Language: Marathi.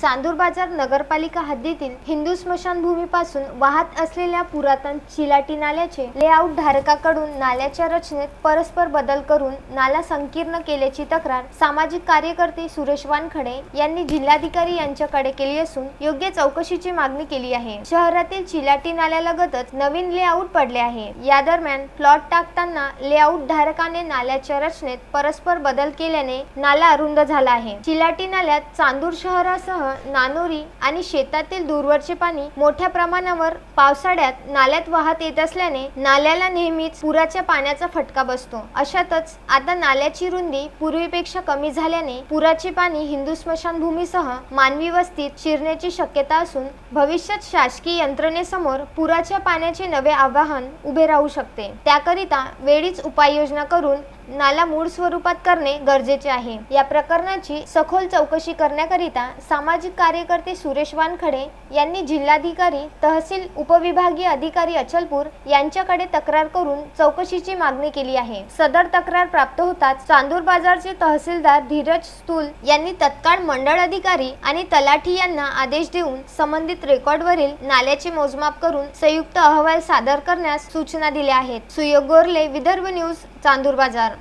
चांदूर बाजार नगरपालिका हद्दीतील हिंदू स्मशानभूमीपासून वाहत असलेल्या पुरातन चिलाटी नाल्याचे लेआउट धारकाकडून नाल्याच्या रचनेत परस्पर बदल करून नाला संकीर्ण केल्याची तक्रार सामाजिक कार्यकर्ते सुरेश वानखडे यांनी जिल्हाधिकारी यांच्याकडे केली असून योग्य चौकशीची मागणी केली आहे. शहरातील चिलाटी नाल्यालगतच नवीन लेआउट पडले आहे. या दरम्यान प्लॉट टाकताना लेआउट धारकाने नाल्याच्या रचनेत परस्पर बदल केल्याने नाला अरुंद झाला आहे. चिलाटी नाल्यात चांदूर शहरासह नानोरी आणि शेतातील दूरवरचे पाणी मोठ्या प्रमाणावर पावसाळ्यात नाल्यात वाहत येत असल्याने नाल्याला नेहमीच पुराच्या पाण्याचा फटका बसतो. अशातच आता नाल्याची रुंदी पूर्वीपेक्षा कमी झाल्याने पुराचे पाणी हिंदू स्मशानभूमीसह मानवी वस्तीत शिरण्याची शक्यता असून भविष्यात शासकीय यंत्रणेसमोर पुराच्या पाण्याचे नवे आवाहन उभे राहू शकते. त्याकरिता वेळीच उपाययोजना करून नाला मूळ स्वरूपात करणे गरजेचे आहे. या प्रकरणाची सखोल चौकशी करण्याकरिता सामाजिक कार्यकर्ते सुरेश वानखडे यांनी जिल्हाधिकारी तहसील उपविभागीय अधिकारी अचलपूर यांच्याकडे तक्रार करून चौकशीची मागणी केली आहे. सदर तक्रार प्राप्त होताच चांदूर बाजारचे तहसीलदार धीरज स्तूल यांनी तत्काळ मंडळ अधिकारी आणि तलाठी यांना आदेश देऊन संबंधित रेकॉर्डवरील नाल्याचे मोजमाप करून संयुक्त अहवाल सादर करण्यास सूचना दिल्या आहेत. सुयोग गोरले विदर्भ न्यूज चांदूर बाजार.